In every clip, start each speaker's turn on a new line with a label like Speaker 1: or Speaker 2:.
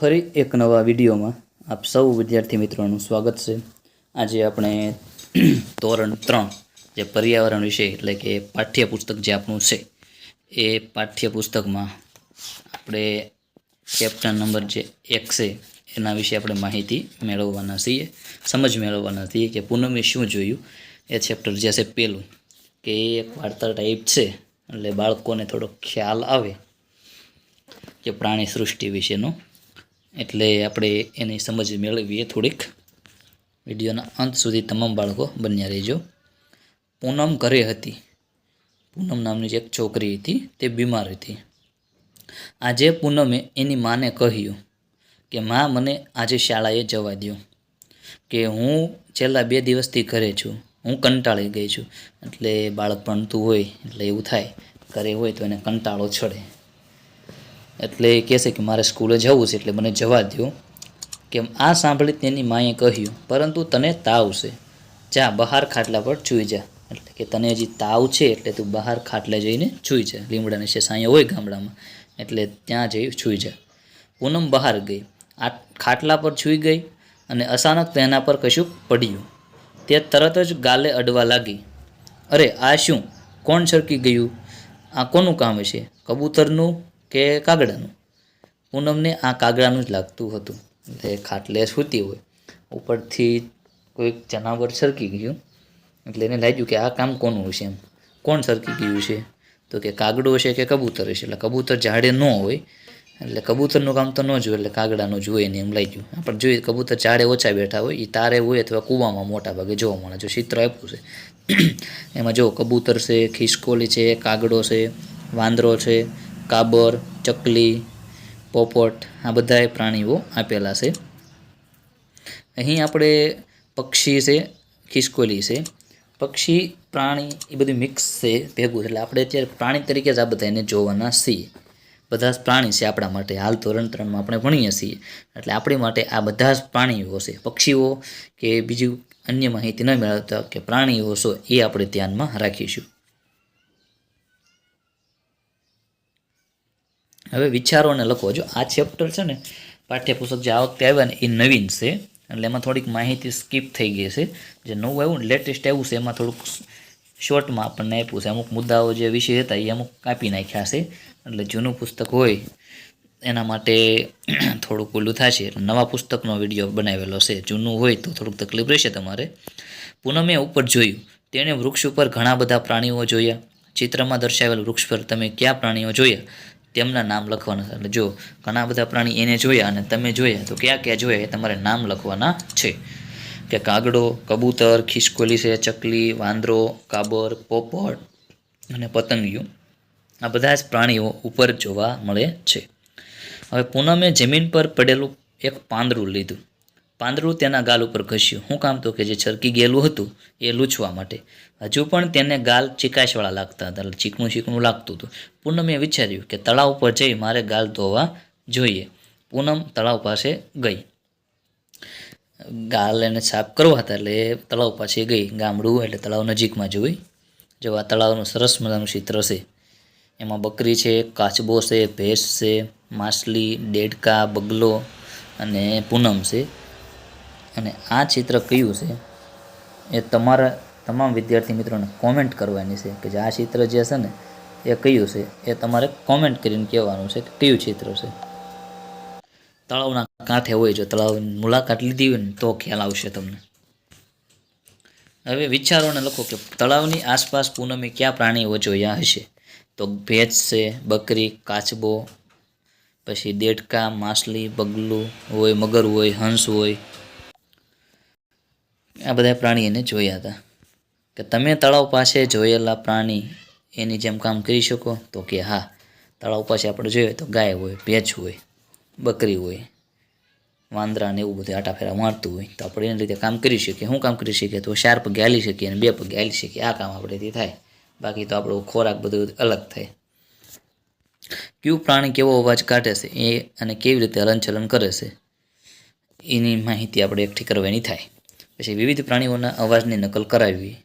Speaker 1: ફરી એક નવા વિડીયોમાં આપ સૌ વિદ્યાર્થી મિત્રોનું સ્વાગત છે. આજે આપણે ધોરણ ત્રણ જે પર્યાવરણ વિષય એટલે કે પાઠ્યપુસ્તક જે આપણું છે, એ પાઠ્યપુસ્તકમાં આપણે ચેપ્ટર નંબર જે એક છે, એના વિશે આપણે માહિતી મેળવવાના છીએ, સમજ મેળવવાના છીએ કે પૂનમે શું જોયું, એ ચેપ્ટર જે છે પહેલું કે એ એક વાર્તા ટાઈપ છે, એટલે બાળકોને થોડો ખ્યાલ આવે કે પ્રાણી સૃષ્ટિ વિશેનો એટલે આપણે એની સમજ મેળવીએ થોડીક. વિડીયોના અંત સુધી તમામ બાળકો બન્યા રહેજો. પૂનમ ઘરે હતી. પૂનમ નામની એક છોકરી હતી, તે બીમાર હતી. આજે પૂનમે એની માને કહ્યું કે, માં, મને આજે શાળાએ જવા દો કે હું છેલ્લા બે દિવસથી ઘરે છું. હું કંટાળી ગઈ છું. એટલે બાળક ભણતું હોય, એટલે એવું થાય. ઘરે હોય તો એને કંટાળો ચડે એટલે કહેશે કે મારે સ્કૂલે જવું છે એટલે મને જવા દો કે આ સાંભળી તેની માએ કહ્યું, પરંતુ તને તાવ છે. જા, બહાર ખાટલા પર ચૂઈ જા. એટલે કે તને હજી તાવ છે એટલે તું બહાર ખાટલે જઈને છૂઈ જા. લીમડાની છે સાંયા હોય ગામડામાં. એટલે ત્યાં જઈ છૂઈ જા. પૂનમ બહાર ગઈ. આ ખાટલા પર છૂઈ ગઈ અને અચાનક તેના પર કશું પડ્યું. તે તરત જ ગાલે અડવા લાગી. અરે, આ શું? કોણ છરકી ગયું? આ કોનું કામ છે? કબૂતરનું કે કાગડાનું? પૂનમને આ કાગડાનું જ લાગતું હતું. એટલે ખાટલે સૂતી હોય. ઉપરથી કોઈક જનાવર સરકી ગયું. એટલે એને લાગ્યું કે આ કામ કોનું હશે એમ? કોણ સરકી ગયું છે? તો કે કાગડો છે કે કબૂતર છે એટલે કબૂતર ઝાડે ન હોય. એટલે કબૂતરનું કામ તો ન જોયું એટલે કાગડાનું જોઈએ ને એમ લાગ્યું. આપણે જોઈએ કબૂતર ઝાડે ઓછા બેઠા હોય એ તારે હોય અથવા કૂવામાં મોટા ભાગે જોવા મળે. જો ચિત્ર આપ્યું છે. એમાં જો કબૂતર છે, ખિસકોલી છે, કાગડો છે, વાંદરો છે કાબર, ચકલી, પોપટ, આ બધાય પ્રાણીઓ આપેલા છે. અહીં આપણે પક્ષી છે, ખિસકોલી છે. પક્ષી, પ્રાણી એ બધું મિક્સ છે, ભેગું. એટલે આપણે અત્યારે પ્રાણી તરીકે જ આ બધા એને જોવાના છીએ. બધા જ પ્રાણી છે આપણા માટે. હાલ ધોરણ ત્રણમાં આપણે ભણીએ છીએ. એટલે આપણી માટે આ બધા જ પ્રાણીઓ છે. પક્ષીઓ કે બીજું અન્ય માહિતી ન મેળવતા કે પ્રાણીઓ છો એ આપણે ધ્યાનમાં રાખીશું. હવે વિચારોને લખો. જો આ ચેપ્ટર છે ને પાઠ્યપુસ્તક જે આ વખતે આવ્યા ને, એ નવીન છે. એટલે એમાં થોડીક માહિતી સ્કીપ થઈ ગઈ છે. જે નવું આવ્યું ને લેટેસ્ટ આવ્યું છે, એમાં થોડુંક શોર્ટમાં આપણને આપ્યું છે. અમુક મુદ્દાઓ જે વિષય હતા, એ અમુક કાપી નાખ્યા છે. એટલે જૂનું પુસ્તક હોય, એના માટે થોડુંક ઓલું થશે. નવા પુસ્તકનો વીડિયો બનાવેલો છે. જૂનું હોય તો થોડુંક તકલીફ રહેશે તમારે. પૂનમે ઉપર જોયું, તેણે વૃક્ષ ઉપર ઘણા બધા પ્રાણીઓ જોયા. ચિત્રમાં દર્શાવેલ વૃક્ષ પર તમે કયા પ્રાણીઓ જોયા? તેમના નામ લખવાના છે. એટલે જો ઘણા બધા પ્રાણી એને જોયા અને તમે જોયા, તો કયા કયા જોયા એ તમારે નામ લખવાના છે. કે કાગડો, કબૂતર, ખિસકોલી છે, ચકલી, વાંદરો, કાબર, પોપટ અને પતંગિયું. આ બધા જ પ્રાણીઓ ઉપર જોવા મળે છે. હવે પૂનમે જમીન પર પડેલું એક પાંદડું લીધું. પાંદડું તેના ગાલ ઉપર ઘસ્યું. હું કામ તો કે જે છરકી ગયેલું હતું એ લૂછવા માટે. હજુ પણ તેને ગાલ ચીકાશવાળા લાગતા હતા. ચીકણું ચીકણું લાગતું હતું. પૂનમે વિચાર્યું કે તળાવ પર જઈ મારે ગાલ ધોવા જોઈએ. પૂનમ તળાવ પાસે ગઈ. ગાલ એને સાફ કરવા હતા એટલે તળાવ પાસે ગઈ. ગામડું એટલે તળાવ નજીકમાં જોઈ જો તળાવનું સરસ મજાનું ચિત્ર છે. એમાં બકરી છે, કાચબો છે, ભેંસ છે, માછલી, ડેડકા, બગલો અને પૂનમ છે. અને આ ચિત્ર કયું છે? એ તમારા તમામ વિદ્યાર્થી મિત્રોને કોમેન્ટ કરવાની છે કે જે આ ચિત્ર જે છે ને, એ કયું છે? એ તમારે કોમેન્ટ કરીને કહેવાનું છે કે કયું ચિત્ર છે? તળાવના કાંઠે હોય જો તળાવની મુલાકાત લીધી હોય ને તો ખ્યાલ આવશે તમને. હવે વિચારોને લખો કે તળાવની આસપાસ પૂનમે કયા પ્રાણીઓ જોયા હશે? તો ભેંસ છે, બકરી, કાચબો, પછી દેડકા, માછલી બગલું હોય, મગર હોય, હંસ હોય આ બધા પ્રાણી એને જોયા હતા. કે તમે તળાવ પાસે જોયેલા પ્રાણી એની જેમ કામ કરી શકો તો કે હા, તળાવ પાસે આપણે જોઈએ તો ગાય હોય, ભેંસ હોય, બકરી હોય, વાંદરા ને એવું બધું આટાફેરા મારતું હોય, તો આપણે એના રીતે કામ કરી શકીએ. શું કામ કરી શકીએ? તો ચાર પગે હાલી શકીએ અને બે પગે હાલી શકીએ. આ કામ આપણેથી થાય. બાકી તો આપણો ખોરાક બધું અલગ થાય. કયું પ્રાણી કેવો અવાજ કાઢે છે? એ અને કેવી રીતે હલનચલન કરે છે? એની માહિતી આપણે એકઠી કરવાની થાય. પછી વિવિધ પ્રાણીઓના અવાજની નકલ કરાવવી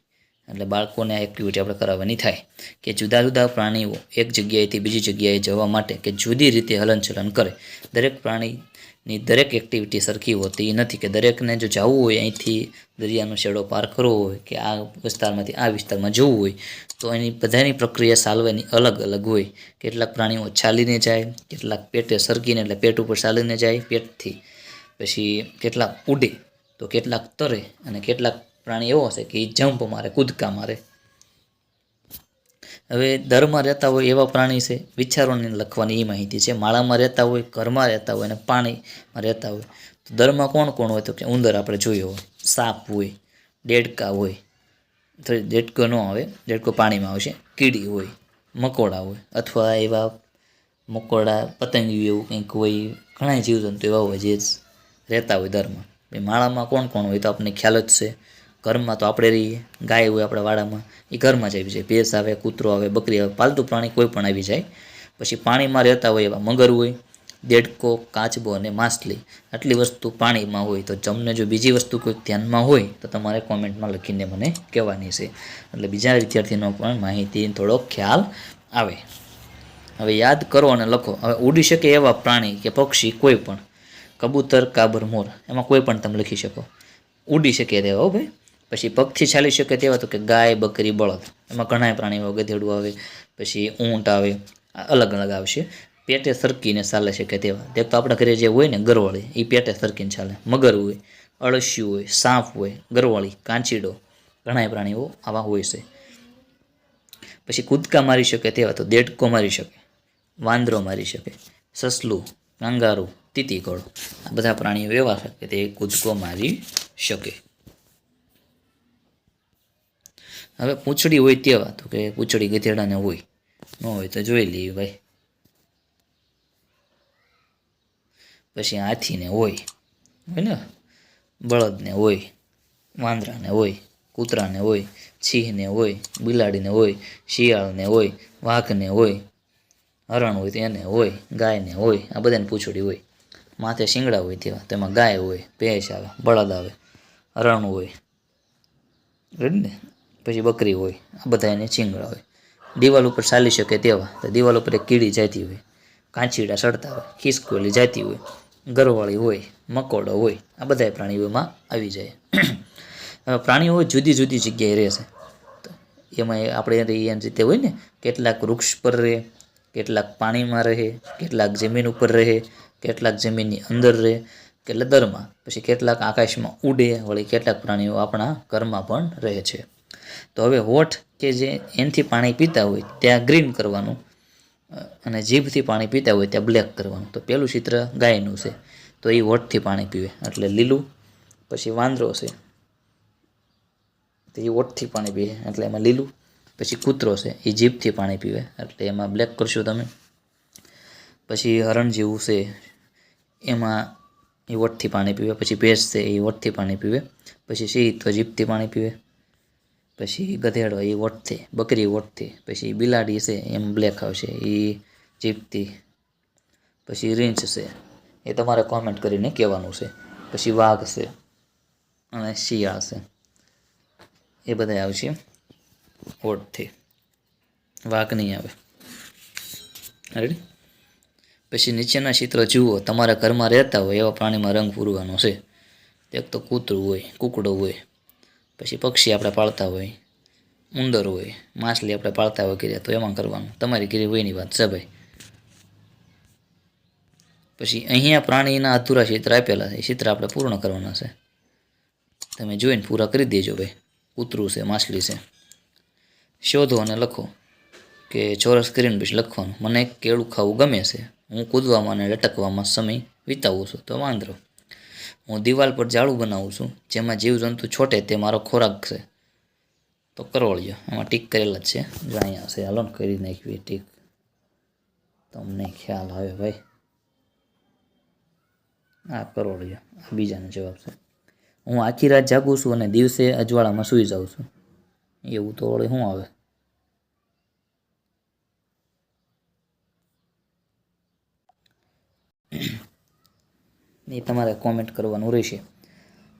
Speaker 1: એટલે બાળકોને આ એક્ટિવિટી આપણે કરાવવાની થાય કે જુદા જુદા પ્રાણીઓ એક જગ્યાએથી બીજી જગ્યાએ જવા માટે કે જુદી રીતે હલનચલન કરે. દરેક પ્રાણીની દરેક એક્ટિવિટી સરખી હોતી નથી કે દરેકને જો જવું હોય અહીંથી દરિયાનો શેડો પાર કરવો હોય કે આ વિસ્તારમાંથી આ વિસ્તારમાં જવું હોય, તો એની બધાની પ્રક્રિયા ચાલવાની અલગ અલગ હોય. કેટલાક પ્રાણીઓ ચાલીને જાય, કેટલાક પેટે સરકીને એટલે પેટ ઉપર ચાલીને જાય, પેટથી. પછી કેટલાક ઉડે તો કેટલાક તરે અને કેટલાક પ્રાણી એવો હશે કે એ જમ્પ મારે, કૂદકા મારે. હવે દરમાં રહેતા હોય એવા પ્રાણી છે, વિચારોને લખવાની એ માહિતી છે. માળામાં રહેતા હોય, ઘરમાં રહેતા હોય અને પાણીમાં રહેતા હોય. તો દરમાં કોણ કોણ હોય તો કે ઉંદર આપણે જોયો હોય, સાપ હોય દેડકા હોય. દેડકો ન આવે દેડકો પાણીમાં આવશે. કીડી હોય, મકોડા હોય અથવા એવા મકોડા, પતંગિયું એવું કંઈક હોય. ઘણા જીવજંતુ એવા હોય જે રહેતા હોય દરમાં એ માળામાં કોણ કોણ હોય તો આપણને ખ્યાલ જ છે. ઘરમાં તો આપણે રહીએ, ગાય હોય આપણા વાડામાં, એ ઘરમાં જ આવી જાય. ભેંસ આવે, કૂતરો આવે, બકરી આવે, પાલતુ પ્રાણી કોઈ પણ આવી જાય. પછી પાણીમાં રહેતા હોય એવા મગર હોય, દેડકો, કાચબો અને માછલી. આટલી વસ્તુ પાણીમાં હોય તો જમને જો બીજી વસ્તુ કોઈક ધ્યાનમાં હોય તો તમારે કોમેન્ટમાં લખીને મને કહેવાની છે. એટલે બીજા વિદ્યાર્થીનો પણ માહિતી, થોડો ખ્યાલ આવે. હવે યાદ કરો અને લખો. હવે ઉડી શકે એવા પ્રાણી કે પક્ષી કોઈ પણ. કબૂતર, કાબર, મોર, એમાં કોઈ પણ તમે લખી શકો. ઉડી શકે તેવા, હો ભાઈ. પછી પગથી ચાલી શકે તેવા તો કે ગાય, બકરી, બળદ. એમાં ઘણા પ્રાણીઓ ગધેડું આવે, પછી ઊંટ આવે અલગ અલગ આવશે. પેટે સરકીને ચાલે શકે તેવા. તે તો આપણા ઘરે જે હોય ને, ગરવાળી, એ પેટે સરકીને ચાલે. મગર હોય, અળસિયું હોય સાપ હોય, ગરવાળી, કાંચીડો ઘણા પ્રાણીઓ આવા હોય છે. પછી કૂદકા મારી શકે તેવા તો દેડકો મારી શકે, વાંદરો મારી શકે, સસલું કાંગારું તીતીગળ આ બધા પ્રાણીઓ એવા છે કે તે કૂદકો મારી શકે. હવે પૂંછડી હોય તેવા તો કે પૂંછડી ગધેડાને હોય. ન હોય તો જોઈ લઈએ ભાઈ. પછી હાથીને હોય હોય ને? બળદને હોય, વાંદરાને હોય, કૂતરાને હોય સિંહને હોય, બિલાડીને હોય, શિયાળને હોય, વાઘને હોય, હરણ હોય તો એને હોય, ગાયને હોય, આ બધાને પૂંછડી હોય. માથે શિંગડા હોય તેવા, તેમાં ગાય હોય, ભેંસ આવે, બળદ આવે, રણ હોય. ને? પછી બકરી હોય, આ બધા એને શિંગડા હોય. દિવાલ ઉપર ચાલી શકે તેવા, તો દિવાલ ઉપર એક કીડી જતી હોય કાંચીડા સડતા હોય, ખિસકોલી જતી હોય ગરવાળી હોય, મકોડો હોય, આ બધા પ્રાણીઓમાં આવી જાય. હવે પ્રાણીઓ જુદી જુદી જગ્યાએ રહેશે એમાં આપણે એની રીતે હોય ને, કેટલાક વૃક્ષ પર રહે કેટલાક પાણીમાં રહે, કેટલાક જમીન ઉપર રહે, કેટલાક જમીનની અંદર રહે કેટલા દરમાં, પછી કેટલાક આકાશમાં ઉડે વળી કેટલાક પ્રાણીઓ આપણા ઘરમાં પણ રહે છે. તો હવે હોઠ કે જે એનથી પાણી પીતા હોય ત્યાં ગ્રીન કરવાનું અને જીભથી પાણી પીતા હોય ત્યાં બ્લેક કરવાનું. તો પેલું ચિત્ર ગાયનું છે. તો એ હોઠથી પાણી પીવે, એટલે લીલું, પછી વાંદરો છે તો એ હોઠથી પાણી પીએ એટલે એમાં લીલું પછી કૂતરો છે, એ જીભથી પાણી પીવે. એટલે એમાં બ્લેક કરશો તમે. પછી હરણ જેવું છે, એમાં એ વટથી પાણી પીવે. પછી ભેંસ છે, એ વટથી પાણી પીવે. પછી સિંહ તો જીભથી પાણી પીવે. પછી ગધેડો એ વટથી, બકરી વટથી. પછી બિલાડી છે, એમ બ્લેક આવશે, એ જીભથી. પછી રીંછ છે, એ તમારે કોમેન્ટ કરીને કહેવાનું છે. પછી વાઘ છે અને શિયાળ છે. એ બધા આવશે. ઓઠથી વાઘ નહીં આવે. રેડી પછી નીચેના ચિત્ર જુઓ. તમારા ઘરમાં રહેતા હોય એવા પ્રાણીમાં રંગ પૂરવાનો છે. એક તો કૂતરું હોય, કૂકડો હોય, પછી પક્ષી આપણે પાળતા હોય, ઉંદર હોય, માછલી આપણે પાળતા હોય ઘરે, તો એમાં કરવાનું. તમારી ઘરે હોયની વાત છે ભાઈ. પછી અહીંયા પ્રાણીના અધૂરા ચિત્ર આપેલા છે. એ ચિત્ર આપણે પૂર્ણ કરવાના છે. તમે જોઈને પૂરા કરી દેજો ભાઈ. કૂતરું છે, માછલી છે. શોધો અને લખો કે ચોરસ કરીને પછી લખવાનું. મને કેળું ખાવું ગમે છે. હું કૂદવામાં અને લટકવામાં સમય વિતાવું છું. તો વાંદરો, હું દિવાલ પર જાળું બનાવું છું. જેમાં જીવજંતુ છોટે તે મારો ખોરાક છે. તો કરોળિયો, એમાં ટીક કરેલા જ છે. જો અહીંયા છે. હાલો કરી નાખવી ટીક. તમને ખ્યાલ આવે ભાઈ? આ કરોળિયો, આ બીજાનો જવાબ છે. હું આખી રાત જાગું છું અને દિવસે અજવાળામાં સૂઈ જાઉં છું. એવું તો વળી શું આવે? એ તમારે કોમેન્ટ કરવાનું રહેશે.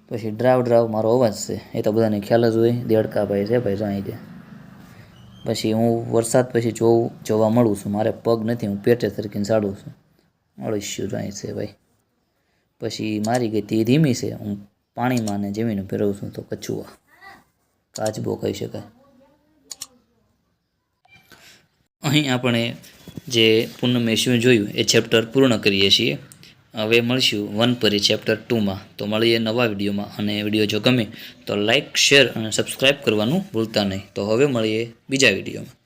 Speaker 1: પછી ડ્રાવ ડ્રાવ મારો અવાજ છે. એ તો બધાને ખ્યાલ જ હોય. દેડકા ભાઈ છે ભાઈ જાણી દે પછી હું વરસાદ પછી જોઉં જોવા મળું છું. મારે પગ નથી, હું પેટે સરકીને સાડું છું. અળસ્યું જાણી છે ભાઈ. પછી મારી ગતિ ધીમી છે. હું પાણીમાં ને જમીન ફેરવું છું તો કચુઆ કાચબો કહી શકાય. અહીં આપણે જે પૂર્ણમેશ્યું જોયું, એ ચેપ્ટર પૂર્ણ કરીએ છીએ. હવે મળશું વન પરી ચેપ્ટર ટુમાં તો મળીએ નવા વિડીયોમાં. અને વીડિયો જો ગમે, તો લાઇક શેર અને સબસ્ક્રાઈબ કરવાનું ભૂલતા નહીં. તો હવે મળીએ બીજા વિડીયોમાં.